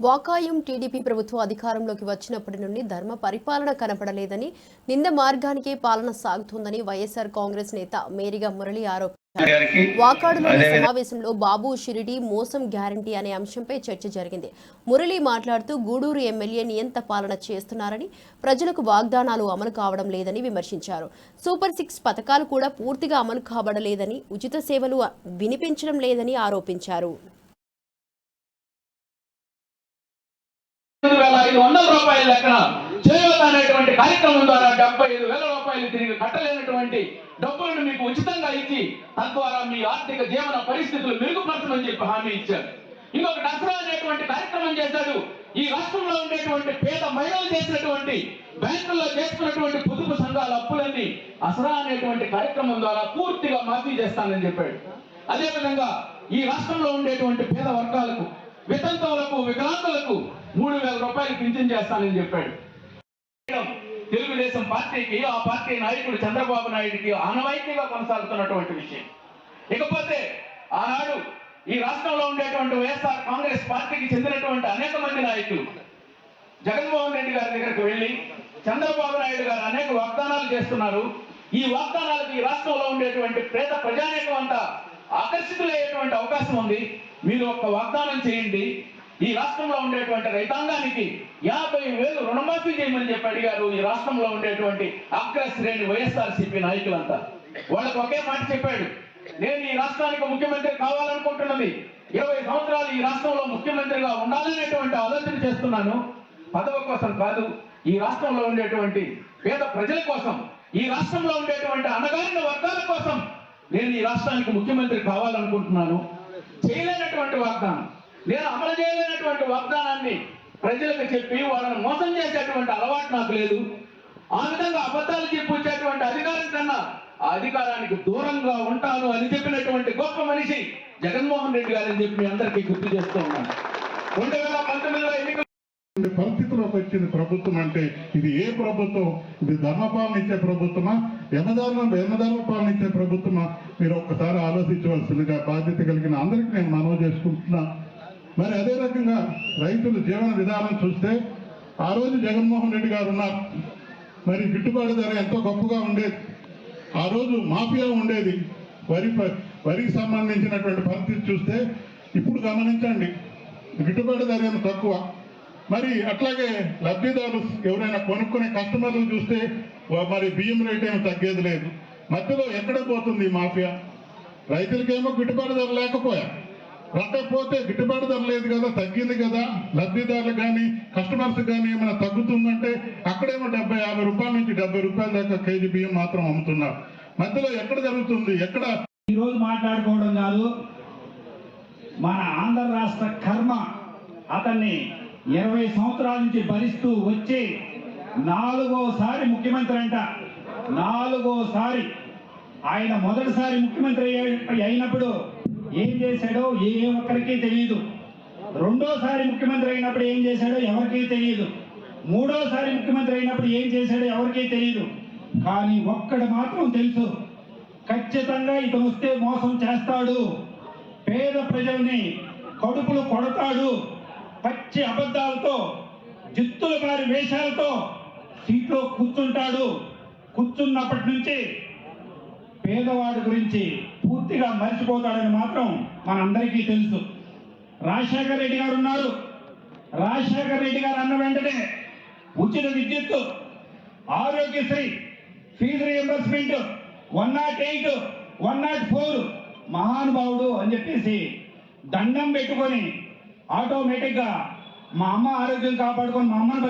వాకాయం TDP ప్రభుత్వం అధికారంలోకి వచ్చినప్పటి నుండి ధర్మ పరిపాలన కనపడలేదని నింద మార్గానికే పాలన సాగుతోందని వైఎస్ఆర్ కాంగ్రెస్ నేత మేరిగా మురళి ఆరోపించారు. వాకాడులోని సమావేశంలో బాబు షిరిడి మోసం గ్యారంటీ అనే అంశంపై చర్చ జరిగింది. మురళి మాట్లాడుతూ గూడూరు ఎమ్మెల్యే నియంత పాలన చేస్తున్నారని ప్రజలకు వాగ్దానాలు అమలు కావడం లేదని విమర్శించారు. సూపర్ సిక్స్ పథకాలు కూడా పూర్తిగా అమలు కాబడలేదని ఉచిత సేవలు వినిపించడం లేదని ఆరోపించారు. ఐదు వందల రూపాయల లెక్కన చేయూత అనేటువంటి కార్యక్రమం ద్వారా డెబ్బై ఐదు వేల రూపాయలు తిరిగి కట్టలేనటువంటి డబ్బులను మీకు ఉచితంగా ఇచ్చి తద్వారా మీ ఆర్థిక జీవన పరిస్థితులు మెరుగుపరచమని చెప్పి హామీ ఇచ్చారు. ఇంకొక దసరా అనేటువంటి కార్యక్రమం చేశాడు ఈ రాష్ట్రంలో ఉండేటువంటి పేద మహిళలు చేసినటువంటి బ్యాంకుల్లో చేసుకున్నటువంటి పొదుపు సంఘాల అప్పులన్నీ అసరా అనేటువంటి కార్యక్రమం ద్వారా పూర్తిగా మాఫీ చేస్తానని చెప్పాడు. అదేవిధంగా ఈ రాష్ట్రంలో ఉండేటువంటి పేద వర్గాలకు వితంతువులకు వికలాంగులకు మూడు వేల రూపాయలు పింఛన్ చేస్తానని చెప్పాడు. తెలుగుదేశం పార్టీకి ఆ పార్టీ నాయకుడు చంద్రబాబు నాయుడికి ఆనవాయితీగా కొనసాగుతున్నటువంటి విషయం. ఇకపోతే ఆనాడు ఈ రాష్ట్రంలో ఉండేటువంటి వైఎస్ఆర్ కాంగ్రెస్ పార్టీకి చెందినటువంటి అనేక మంది నాయకులు జగన్మోహన్ రెడ్డి గారి దగ్గరకు వెళ్ళి చంద్రబాబు నాయుడు గారు అనేక వాగ్దానాలు చేస్తున్నారు. ఈ వాగ్దానాలకు ఈ రాష్ట్రంలో ఉండేటువంటి పేద ప్రజానేకం అంతా ఆకర్షితులయ్యేటువంటి అవకాశం ఉంది. మీరు ఒక్క వాగ్దానం చేయండి. ఈ రాష్ట్రంలో ఉండేటువంటి రైతాంగానికి యాభై వేలు రుణమాఫీ చేయమని చెప్పి అడిగారు ఈ రాష్ట్రంలో ఉండేటువంటి అగ్రశ్రేణి వైఎస్ఆర్ సిపి నాయకులంతా. వాళ్ళకు ఒకే మాట చెప్పాడు. నేను ఈ రాష్ట్రానికి ముఖ్యమంత్రి కావాలనుకుంటున్నది ఇరవై సంవత్సరాలు ఈ రాష్ట్రంలో ముఖ్యమంత్రిగా ఉండాలనేటువంటి ఆలోచన చేస్తున్నాను. పదవి కోసం కాదు ఈ రాష్ట్రంలో ఉండేటువంటి పేద ప్రజల కోసం ఈ రాష్ట్రంలో ఉండేటువంటి అణగారిన వర్గాల కోసం నేను ఈ రాష్ట్రానికి ముఖ్యమంత్రి కావాలనుకుంటున్నాను. చేయలేనటువంటి వాగ్దానం. నేను అమలు చేయలేనటువంటి వాగ్దానాన్ని ప్రజలకు చెప్పి వాళ్ళని మోసం చేసేటువంటి అలవాటు నాకు లేదు. ఆ విధంగా అబద్ధాలు చెప్పి వచ్చేటువంటి అధికారం కన్నా ఆ అధికారానికి దూరంగా ఉంటాను అని చెప్పినటువంటి గొప్ప మనిషి జగన్మోహన్ రెడ్డి గారు అని చెప్పి మీ అందరికీ గుర్తు చేస్తూ ఉన్నాను. రెండు వేల పంతొమ్మిదిలో ఎన్నికలు పరిస్థితిలోకి వచ్చింది ప్రభుత్వం అంటే ఇది ఏ ప్రభుత్వం? ఇది ధర్మపాలన ఇచ్చే ప్రభుత్వమా? యమధర్మ యమధర్మ పాలన ఇచ్చే ప్రభుత్వమా? మీరు ఒక్కసారి ఆలోచించవలసిందిగా బాధ్యత కలిగిన అందరికీ నేను మనవి చేసుకుంటున్నా. మరి అదే రకంగా రైతుల జీవన విధానం చూస్తే ఆ రోజు జగన్మోహన్ రెడ్డి గారు ఉన్నారు. మరి గిట్టుబాటు ధర ఎంతో గొప్పగా ఉండేది. ఆ రోజు మాఫియా ఉండేది. వరి ప- వరికి సంబంధించినటువంటి పరిస్థితి చూస్తే ఇప్పుడు గమనించండి గిట్టుబాటు ధర ఏమో తక్కువ. మరి అట్లాగే లబ్ధిదారులు ఎవరైనా కొనుక్కునే కస్టమర్లు చూస్తే మరి బియ్యం రేట్ ఏమి తగ్గేది లేదు. మధ్యలో ఎక్కడ పోతుంది మాఫియా? రైతులకేమో గిట్టుబాటు ధర లేకపోయా? రాకపోతే గిట్టుబాటు ధర లేదు కదా తగ్గింది కదా. లబ్ధిదారులు కానీ కస్టమర్స్ కానీ ఏమైనా తగ్గుతుందంటే అక్కడేమో డెబ్బై యాభై రూపాయల నుంచి డెబ్బై రూపాయల దాకా కేజీ బియ్యం మాత్రం అమ్ముతున్నారు. మధ్యలో ఎక్కడ జరుగుతుంది? ఎక్కడ? ఈరోజు మాట్లాడుకోవడం కాదు మన ఆంధ్ర రాష్ట్ర కర్మ అతన్ని ఇరవై సంవత్సరాల నుంచి భరిస్తూ వచ్చి నాలుగోసారి ముఖ్యమంత్రి అంట. నాలుగోసారి. ఆయన మొదటిసారి ముఖ్యమంత్రి అయినప్పుడు ఏం చేశాడో ఏ ఒక్కరికి తెలియదు రెండోసారి ముఖ్యమంత్రి అయినప్పుడు ఏం చేశాడో ఎవరికీ తెలియదు మూడోసారి ముఖ్యమంత్రి అయినప్పుడు ఏం చేశాడో ఎవరికీ తెలియదు కానీ ఒక్కడు మాత్రం తెలుసు. ఖచ్చితంగా ఇతను వస్తే మోసం చేస్తాడు. పేద ప్రజల్ని కడుపులు కొడతాడు. పచ్చి అబద్ధాలతో జిత్తుల వారి వేషాలతో సీట్లో కూర్చుంటాడు. కూర్చున్నప్పటి నుంచి పేదవాడి గురించి పూర్తిగా మర్చిపోతాడని మాత్రం మనందరికీ తెలుసు. రాజశేఖర రెడ్డి గారు ఉన్నారు. రాజశేఖర రెడ్డి గారు అన్న వెంటనే ఉచిత విద్యుత్తు Aarogyasri fee reimbursement one nought eight one nought four మహానుభావుడు అని చెప్పేసి దండం పెట్టుకొని ఆటోమేటిక్గా మా అమ్మ ఆరోగ్యం కాపాడుకొని మా అమ్మను